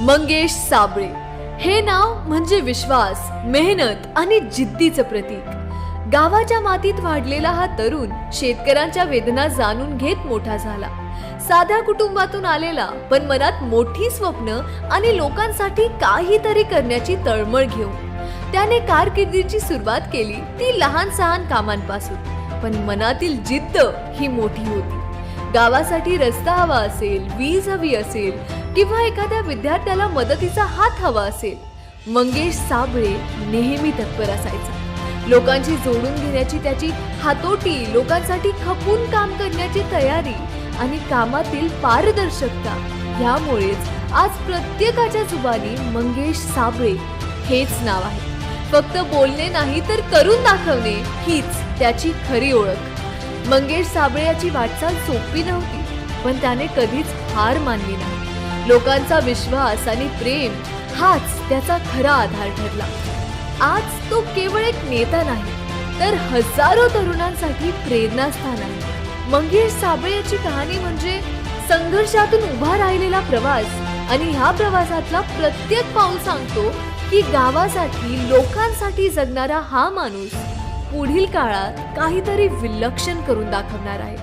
मंगेश साबळे. हे नाव म्हणजे विश्वास मेहनत आणि जिद्दीचं प्रतीक. गावाच्या मातीत वाढलेला हा तरुण शेतकऱ्यांच्या वेदना जाणून घेत मोठा झाला. साध्या कुटुंबातून आलेला पण मनात मोठी स्वप्न आणि लोकांसाठी काहीतरी करण्याची तळमळ घेऊन. त्याने कारकिर्दीची सुरुवात केली ती लहान सहान कामांपासून पण मनातील जिद्द ही मोठी होती. गावासाठी रस्ता हवा असेल वीज हवी असेल किंवा एखाद्या विद्यार्थ्याला मदतीचा हात हवा असेल मंगेश साबळे नेहमी तत्पर असायचा. लोकांची जोडून घेण्याची त्याची हातोटी लोकांसाठी खपून काम करण्याची तयारी आणि कामातील पारदर्शकता ह्यामुळेच आज प्रत्येकाच्या जुबानी मंगेश साबळे हेच नाव आहे. फक्त बोलणे नाही तर करून दाखवणे हीच त्याची खरी ओळख. मंगेश साबळे याची वाटचाल सोपी नव्हती पण त्याने कधीच हार मानली नाही. लोकांचा विश्वास आणि प्रेम हाच त्याचा खरा आधार ठरला. आज तो केवळ एक नेता नाही तर हजारो तरुणांसाठी प्रेरणास्थान आहे. मंगेश साबळे याची कहाणी म्हणजे संघर्षातून उभा राहिलेला प्रवास आणि ह्या प्रवासातला प्रत्येक पाऊल सांगतो की गावासाठी लोकांसाठी जगणारा हा माणूस पुढील काळात काहीतरी विलक्षण करून दाखवणार आहे.